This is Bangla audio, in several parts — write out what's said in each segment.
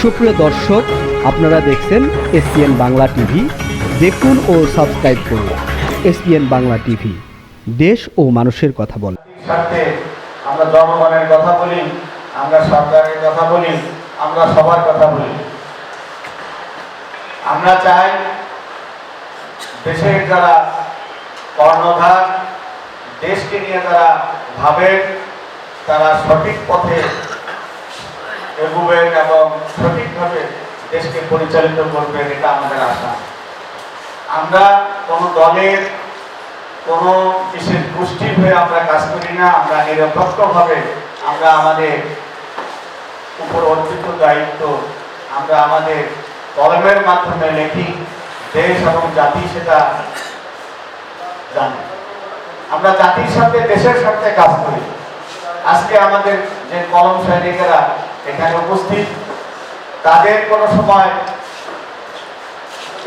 সুপ্রিয় দর্শক, আপনারা দেখছেন এসপিএন বাংলা টিভি। দেখুন ও সাবস্ক্রাইব করুন এসপিএন বাংলা টিভি। দেশ ও মানুষের কথা বলে। আমরা জনগণের কথা বলি, আমরা সরকারের কথা বলি, আমরা সবার কথা বলি। আমরা চাই দেশের যারা কর্ণধার, দেশকে নিয়ে যারা ভাবে তারা সঠিক পথে এগোবেন এবং সঠিকভাবে দেশকে পরিচালিত করবেন, এটা আমাদের আশা। আমরা কোনো দলের, কোনো বিশেষ গোষ্ঠীর হয়ে আমরা কাজ করি না, আমরা নিরপেক্ষভাবে আমরা আমাদের উপর অর্পিত দায়িত্ব, আমরা আমাদের কলমের মাধ্যমে লিখি, দেশ এবং জাতি সেটা জানি। আমরা জাতির সাথে, দেশের সাথে কাজ করি। আজকে আমাদের যে কলম সৈনিকেরা এখানে উপস্থিত। তাদের কোনো সময়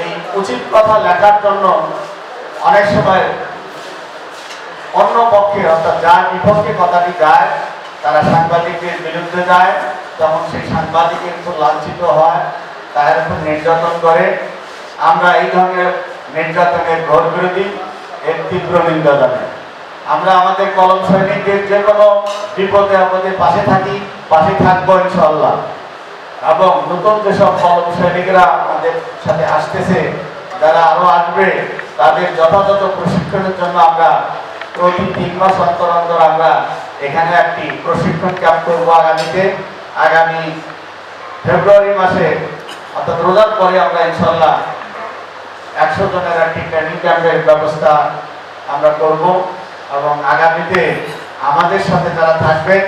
এই উচিত কথা লেখার জন্য অনেক সময় অন্য পক্ষে, অর্থাৎ যার বিপক্ষে কথাটি যায় তারা সাংবাদিকের বিরুদ্ধে যায়, তখন সেই সাংবাদিকের উপর লাঞ্ছিত হয় তাদের উপর নির্যাতন করে। আমরা এই ধরনের নির্যাতনের ঘোর বিরোধী, এর তীব্র নিন্দা জানাই। আমরা আমাদের কলম সৈনিকদের যে কোনো বিপদে আপদে পাশে থাকি, পাশে থাকব ইনশাল্লাহ এবং নতুন যেসব কলম সৈনিকরা আমাদের সাথে আসতেছে, যারা আরও আসবে, তাদের যথাযথ প্রশিক্ষণের জন্য আমরা প্রতি তিন মাস অন্তর অন্তর আমরা এখানে একটি প্রশিক্ষণ ক্যাম্প করব আগামীতে। আগামী ফেব্রুয়ারি মাসে, অর্থাৎ রোজার পরে আমরা ইনশাল্লাহ একশো জনের একটি ট্রেনিং ক্যাম্পের ব্যবস্থা আমরা করব। এবং আগামীতে আমাদের সাথে যারা থাকবেন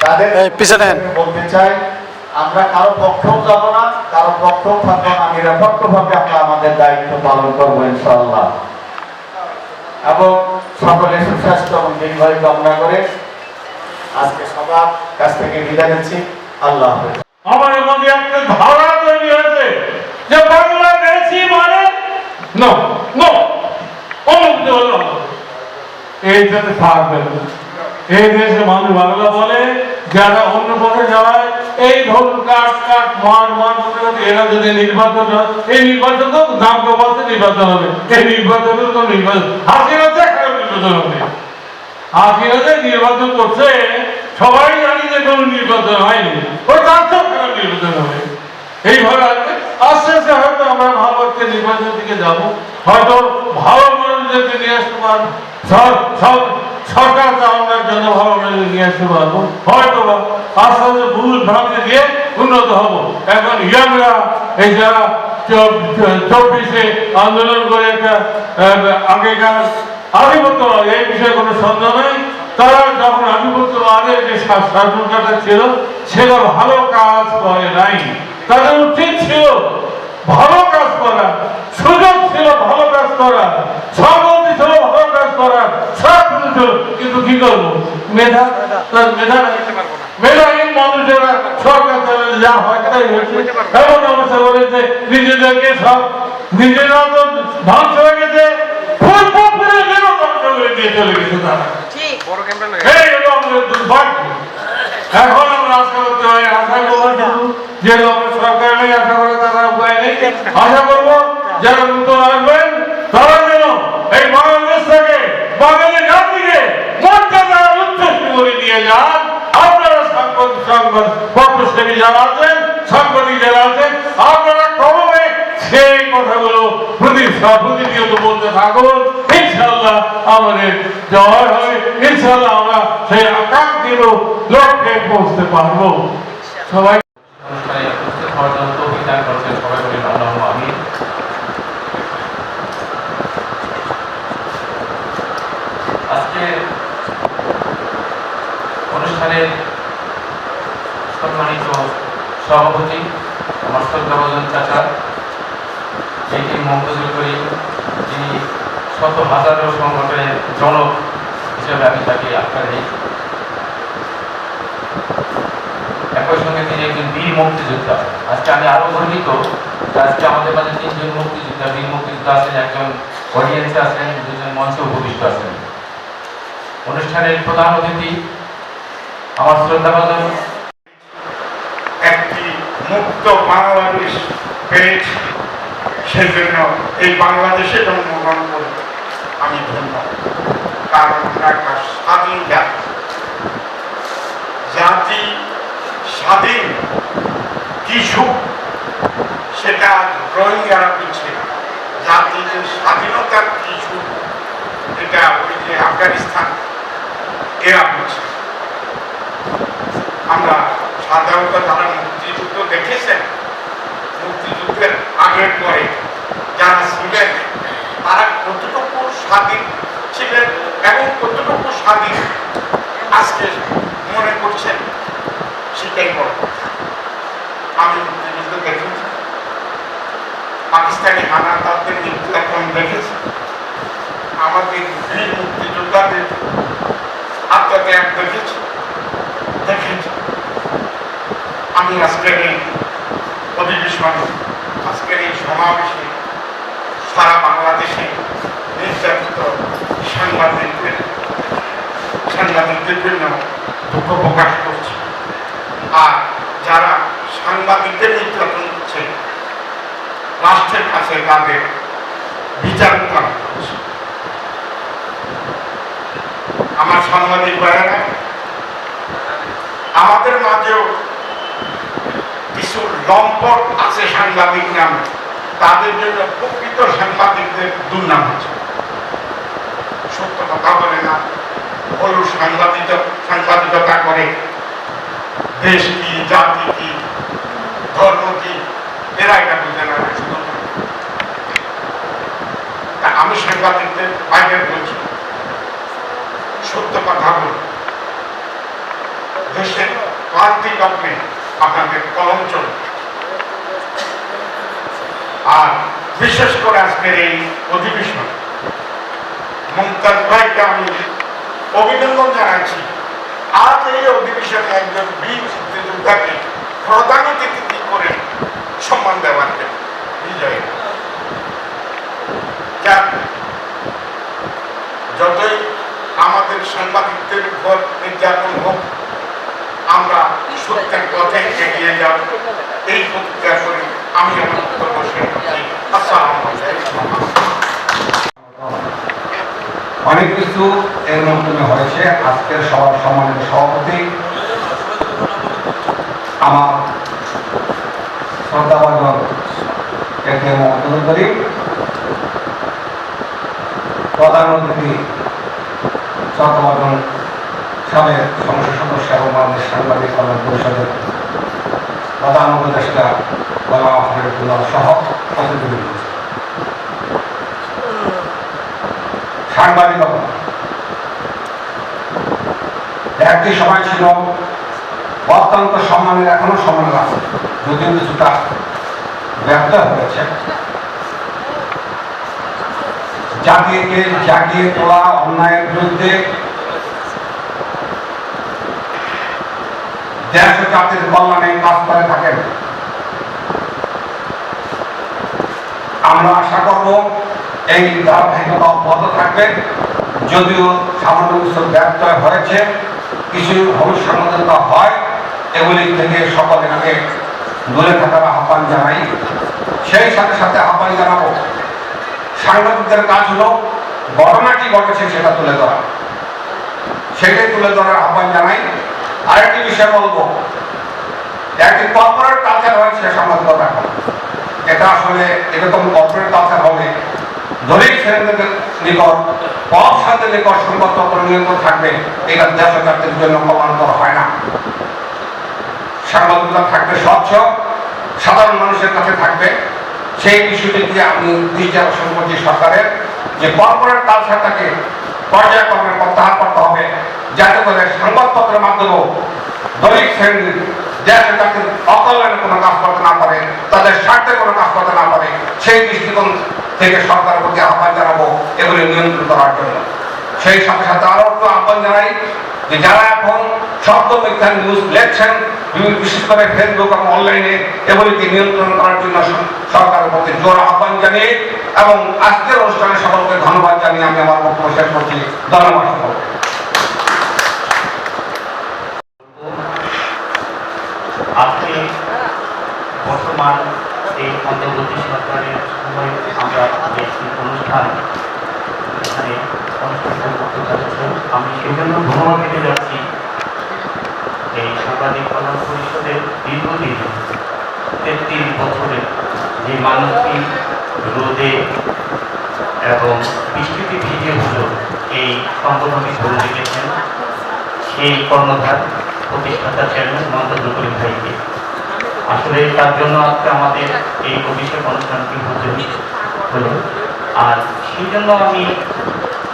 তাদের পিছনে বলতে চাই আমরা কারও পক্ষেও যাব না কারও পক্ষেও থাকব না নিরপেক্ষভাবে আমরা আমাদের দায়িত্ব পালন করব ইনশাল্লাহ এবং সকলের সুস্বাস্থ্য এবং দীর্ঘায়ু কামনা করে আজকে সবার কাছ থেকে বিদায় নিচ্ছি। আল্লাহ আমার মধ্যে একটা ধারণা তৈরি হয়েছে যে বাংলাদেশি মানে নো নো অমুক্ত হলো এই সাথে থাকবে। এই দেশে মানুষ বাংলা বলে যারা অন্য পথে যায় এই ধরুন কাট কাট করতে করতে এরা যদি নির্বাচন হয়, এই নির্বাচন তো নাম বলতে নির্বাচন হবে। এই নির্বাচন তো নির্বাচন হাসিনা খারাপ নির্বাচন হবে হাসিনা যে নির্বাচন করছে সবাই জানি যে কোনো নির্বাচন হয়নি। ওই তার চেয়েও খারাপ নির্বাচন হবে। এইভাবে আস্তে আস্তে হয়তো আমরা ভালো একটা নির্বাচন দিকে যাব। হয়তো ভালো মানুষদেরকে নিয়ে আসতে পারব সর- সরকার চালানোর জন্য ভালো নিয়ে আসতে পারব। হয়তো আস্তে আস্তে ভুল ভ্রান্তি দিয়ে উন্নত হব। এখন ইয়াংরা, এই যারা চব্বিশে আন্দোলন করে একটা আগেকার আধিপত্যবাদ, এই বিষয়ে কোনো সন্দেহ নেই। তারা যখন আধিপত্যবাদের যে শাসনকাটা ছিল, সেটা ভালো কাজ করে নাই। তাদের উচিত ছিল ভালো কাজ করা। সুযোগ ছিল ভালো কাজ করা। সম্মতি ছিল ভালো কাজ করা। সব কিছু ছিল কিন্তু কি করব? মেধা তার মেধা। মেধাহীন মানুষেরা সরকার চালালে যা হয় তাই হয়েছে এমন অবস্থা করেছে নিজেদেরকে সব নিজেরা তো ধ্বংস হয়ে গেছে। ধ্বংস দিয়ে চলে গেছে তারা। এখন আমরা আশা করতে হয় আশা করব যে আমরা সরকার আশা করে আশা করব যারা নতুন আসবেন, তারা যেন এই বাংলাদেশ থেকে বাঙালি জাতিকে মর্যাদা উচ্চস্তি করে দিয়ে যান। আপনারা সাংবাদিক, সংবাদ পত্রসেবী যারা আছেন, সাংবাদিক যারা আছেন, আপনারা ক্রমে সেই কথাগুলো প্রতি প্রতিনিয়ত বলতে থাকুন। ইনশাল্লাহ আমাদের জয় হয়। ইনশাল্লাহ আমরা সেই আকাঙ্ক্ষিত লক্ষ্যে পৌঁছতে পারব। সবাই অনুষ্ঠানে উপস্থিত হওয়ার জন্য তৌফিক দান করেছেন সবাই বলি আল্লাহুম্মা আমিন অনুষ্ঠানের সম্মানিত সভাপতি শ্রদ্ধাভাজন চাচা, যেটি মহবুজুল করিম যিনি শত হাজারো সংগঠনের জনক হিসেবে আমি তাকে আখ্যা দিই একই সঙ্গে তিনি একজন বীর মুক্তিযোদ্ধা। আজকে আমি আরও গর্বিত আজকে আমাদের মাঝে তিনজন মুক্তিযোদ্ধা, বীর মুক্তিযোদ্ধা আছেন, একজন অডিয়েন্সে আছেন, দুজন মঞ্চে উপবিষ্ট আছেন। অনুষ্ঠানের প্রধান অতিথি, আমার শ্রদ্ধাভাজন। একটি মুক্ত বাংলাদেশ পেয়েছি। সেজন্য এই বাংলাদেশে জন্মগ্রহণ করে আমি ধন্য কারণ একটা স্বাধীন জাতি জাতি স্বাধীন কিছু সেটা রোহিঙ্গারা পিছিয়ে জাতি যে স্বাধীনতার কিছু এটা ওই যে আফগানিস্তান এরা পিছিয়ে আমরা সাধারণত যারা মুক্তিযুদ্ধ দেখেছেন, মুক্তিযুদ্ধের আগের পরে যারা ছিলেন, তারা কতটুকু স্বাধীন ছিলেন এবং কতটুকু স্বাধীন আজকে মনে করছেন, সেটাই বড় আমি মুক্তিযুদ্ধ দেখেছি। পাকিস্তানি হানাদারদের নির্যাতন দেখেছি। আমাদের মুক্তিযোদ্ধাদের আত্মত্যাগ দেখেছি দেখেছি আমি আজকের এই অধিবেশন আজকের এই সমাবেশে সারা বাংলাদেশে নির্যাতিত সাংবাদিকদের সাংবাদিকদের জন্য দুঃখ প্রকাশ করছি। আর যারা সাংবাদিকদের নির্যাতন করছে, রাষ্ট্রের কাছে তাদের বিচার করা হচ্ছে আমাদের মাঝেও কিছু লম্পট আছে সাংবাদিক নামে। তাদের জন্য প্রকৃত সাংবাদিকদের দুর্নাম আছে সত্য কথা বলে না হলু সাংবাদিক সাংবাদিকতা করে দেশ কি জাতি কি ধর্ম কি এরা এটা বুঝে না শুধু তা আমি সাংবাদিকদের বাইরে বলছি সত্য কথা বলুন দেশের ক্লান্তি আপনাদের কলম চলে। আর বিশেষ করে আজকের এই অধিবেশন মমতাজ ভাইকে আমি অভিনন্দন জানাচ্ছি। আজ এই অধিবেশনে একজন বীর মুক্তিযোদ্ধাকে প্রধান অতিথি করে সম্মান দেওয়ার জন্য বিজয়। যতই আমাদের সাংবাদিকদের উপর নির্যাতন হোক, আমরা সত্যের পথে এগিয়ে যাব এই প্রতিজ্ঞা করি আমি আমার বক্তব্য অনেক কিছু এর মাধ্যমে হয়েছে। আজকের সবার সম্মানিত সভাপতি আমার শ্রদ্ধাভাজন একে মহম্মদ করিম প্রধান অতিথি শ্রদ্ধাভাজন সাবেক সদস্য এবং সাংবাদিক পরিষদের প্রধান উপদেষ্টা সহ সাংবাদিকতা। একটি সময় ছিল, অত্যন্ত সম্মানের, এখনও সম্মানের আছে। যদিও কিছুটা ব্যর্থ হয়েছে। জাতিকে জাগিয়ে তোলা, অন্যায়ের বিরুদ্ধে দেশ ও জাতির কল্যাণে কাজ করে থাকেন। আমরা আশা করব এই ধারাবাহিকতা অব্যাহত থাকবে। যদিও সামান্য কিছু ব্যর্থ হয়েছে, কিছু ভবিষ্যৎ হয়, এগুলি থেকে সকলের আগে দূরে থাকার আহ্বান জানাই। সেই সাথে সাথে আহ্বান জানাব, সাংবাদিকদের কাজ হলো ঘটনা কি ঘটেছে সেটা তুলে ধরা। সেটাই তুলে ধরার আহ্বান জানাই। আরেকটি বিষয় বলব। একটি কর্পোরেট কালচার হয়েছে সাংবাদিকতা এখন। এটা আসলে এরকম কর্পোরেট কালচার হবে। দলিত শ্রেণীদের নিকট ব্যবসাদের নিকট সংবাদপত্র নিয়ন্ত্রণ থাকবে। এটা দেশকারদের জন্য হয় না। সাংবাদিকতা থাকবে স্বচ্ছ। সাধারণ মানুষের কাছে থাকবে। সেই বিষয়টিকে আমি দৃষ্টি করছি সরকারের যে কর্পোরেট কালচারটাকে পর্যায়ক্রমে প্রত্যাহার করতে হবে। যাতে করে সংবাদপত্রের মাধ্যমেও দলিত শ্রেণির যাতে তাদের অকল্যাণে কোনো কাজ করতে না পারে, তাদের স্বার্থে কোনো কাজ করতে না পারে, সেই দৃষ্টিকোণ থেকে সরকারের প্রতি আহ্বান জানাব, এগুলি নিয়ন্ত্রণ করার জন্য। সেই সাথে সাথে আরও একটু আহ্বান জানাই যে যারা এখন শব্দ মিথ্যা নিউজ লেখছেন বিশেষ করে ফেসবুক এবং অনলাইনে এগুলিকে নিয়ন্ত্রণ করার জন্য সরকারের প্রতি জোর আহ্বান জানিয়ে এবং আজকের অনুষ্ঠানে সকলকে ধন্যবাদ জানিয়ে আমি আমার বক্তব্য শেষ করছি। ধন্যবাদ সকলকে। আপনি বর্তমান এই অন্তর্বর্তী সরকারের সময় আমরা অনুষ্ঠান আমি সেই জন্য ধন্যবাদ দিতে যাচ্ছি। এই সাংবাদিক কল্যাণ পরিষদের দীর্ঘদিন তেত্রিশ বছরের যে মানুষটি রোদে এবং বৃষ্টিতে ভিজে হলেও এই সংগঠনটি ধরে রেখেছেন সেই কর্ণধার প্রতিষ্ঠাতা চেয়ারম্যান মন্তব্য করিম ভাইকে। আসলে তার জন্য আজকে আমাদের এই অভিষেক অনুষ্ঠানটি হতে হলো আর সেই জন্য আমি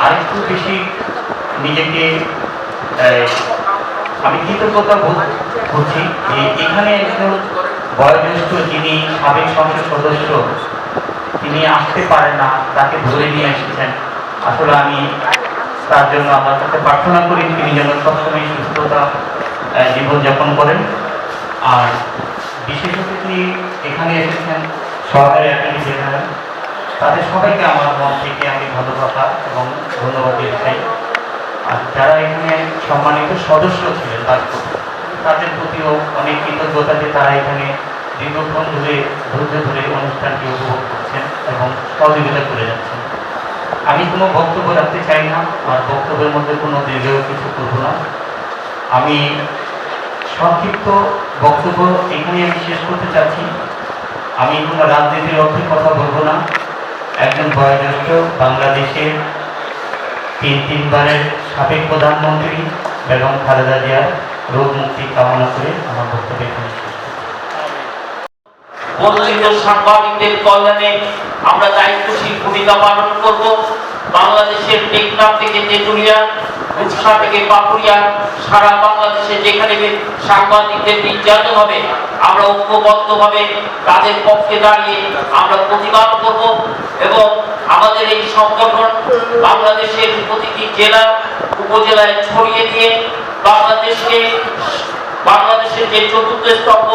আরেকটু বেশি নিজেকে আমি কৃতজ্ঞতা করছি যে এখানে একজন বয়োজ্যেষ্ঠ যিনি সাবেক সংসদ সদস্য, তিনি আসতে পারেন না, তাকে ধরে নিয়ে এসেছেন। আসলে আমি তার জন্য আমার কাছে প্রার্থনা করি, তিনি যেন সবসময় সুস্থতা জীবনযাপন করেন। আর বিশেষত তিনি এখানে এসেছেন সরকারি অ্যাটর্নি তাদের সবাইকে আমার মন থেকে আমি ভালোবাসা এবং ধন্যবাদ দিতে চাই। আর যারা এখানে সম্মানিত সদস্য ছিলেন তারপর তাদের প্রতিও অনেক কৃতজ্ঞতা যে তারা এখানে দীর্ঘক্ষণ ধরে, ধৈর্য ধরে অনুষ্ঠানটি উপভোগ করছেন এবং সহযোগিতা করে যাচ্ছেন। আমি কোনো বক্তব্য রাখতে চাই না, আর বক্তব্যের মধ্যে কোনো দীর্ঘ কিছু করব না। আমি সংক্ষিপ্ত বক্তব্য এখানে আমি শেষ করতে চাচ্ছি। আমি কোনো রাজনীতির অর্থে কথা বলব না। একজন বয়োজ্যেষ্ঠ বাংলাদেশের তিন তিনবারের সাবেক প্রধানমন্ত্রী বেগম খালেদা জিয়ার রোগ মুক্তি কামনা করে আমার বক্তব্য এখানে সাংবাদিকদের কল্যাণে আমরা দায়িত্বশীল ভূমিকা পালন করব। বাংলাদেশের টেকনাফ থেকে তেঁতুলিয়া রূপসা থেকে পাকুড়িয়া, সারা বাংলাদেশে যেখানে সাংবাদিকদের নির্যাতন হবে, আমরা ঐক্যবদ্ধভাবে তাদের পক্ষে দাঁড়িয়ে আমরা প্রতিবাদ করব এবং আমাদের এই সংগঠন বাংলাদেশের প্রতিটি জেলা, উপজেলায় ছড়িয়ে দিয়ে বাংলাদেশকে, বাংলাদেশের যে চতুর্থ স্তম্ভ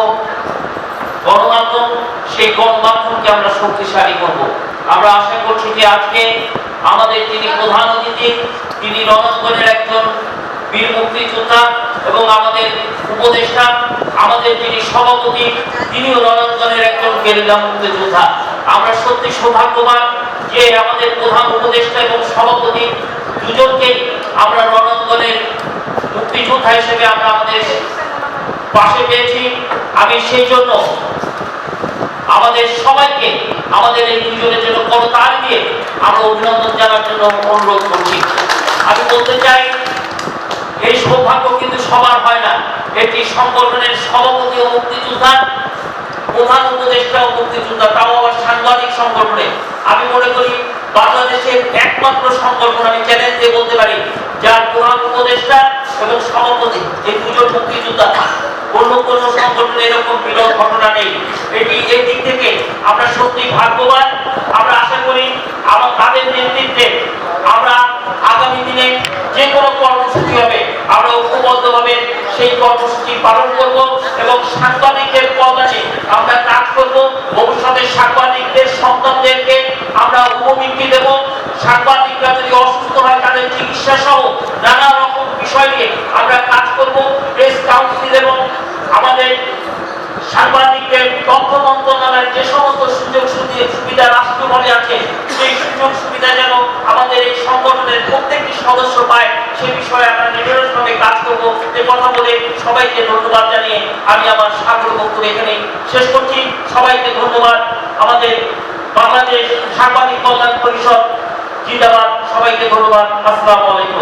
গণমাধ্যম, সেই গণমাধ্যমকে আমরা শক্তিশালী করব। আমরা আশা করছি যে আজকে আমাদের যিনি প্রধান অতিথি, তিনি রণঙ্গনের একজন বীর মুক্তিযোদ্ধা এবং আমাদের উপদেষ্টা, আমাদের যিনি সভাপতি, তিনিও রণঙ্গনের একজন গেরিলা মুক্তিযোদ্ধা। আমরা সত্যি সৌভাগ্যবান যে আমাদের প্রধান উপদেষ্টা এবং সভাপতি দুজনকেই আমরা রণঙ্গনের মুক্তিযোদ্ধা হিসেবে আমরা আমাদের পাশে পেয়েছি। আমি সেই জন্য আমাদের সবাইকে, আমাদের এই দুজনের জন্য করতাল দিয়ে আমরা অভিনন্দন জানার জন্য অনুরোধ করছি। আমি বলতে চাই, এই সৌভাগ্য কিন্তু সবার হয় না। এটি সংগঠনের সভাপতি ও মুক্তিযোদ্ধা প্রধান উপদেষ্টা ও মুক্তিযোদ্ধা, তাও আবার সাংবাদিক সংগঠনে। আমি মনে করি বাংলাদেশের একমাত্র সংগঠন আমি চ্যালেঞ্জ দিয়ে বলতে পারি, যার প্রধান উপদেষ্টা এবং সভাপতি এই দুজন মুক্তিযোদ্ধা। অন্য কোনো সংগঠনে এরকম বিরল ঘটনা নেই এটি এই দিক থেকে আমরা সত্যি ভাগ্যবান আমরা আশা করি আমার তাদের নেতৃত্বে আমরা আগামী দিনে যে কোনো কর্মসূচি হবে আমরা ঐক্যবদ্ধভাবে সেই কর্মসূচি পালন করব এবং সাংবাদিকদের কল্যাণে আমরা কাজ করব ভবিষ্যতে সাংবাদিকদের সন্তানদেরকে আমরা উপবৃত্তি দেব সাংবাদিকরা যদি অসুস্থ হয় তাদের চিকিৎসা সহ নানা রকম বিষয় নিয়ে আমরা কাজ করব প্রেস কাউন্সিল এবং আমাদের সাংবাদিকদের তথ্য মন্ত্রণালয়ের যে সমস্ত সুযোগ সুবি- সুবিধা রাষ্ট্রমলে আছে, সেই সুযোগ সুবিধা যেন আমাদের এই সংগঠনের প্রত্যেকটি সদস্য পায়, সে বিষয়ে আমরা নিরলসভাবে কাজ করব। এ কথা বলে সবাইকে ধন্যবাদ জানিয়ে আমি আমার সাগর বক্তব্য এখানেই শেষ করছি। সবাইকে ধন্যবাদ। আমাদের বাংলাদেশ সাংবাদিক কল্যাণ পরিষদ জিন্দাবাদ। সবাইকে ধন্যবাদ। আসসালামু আলাইকুম।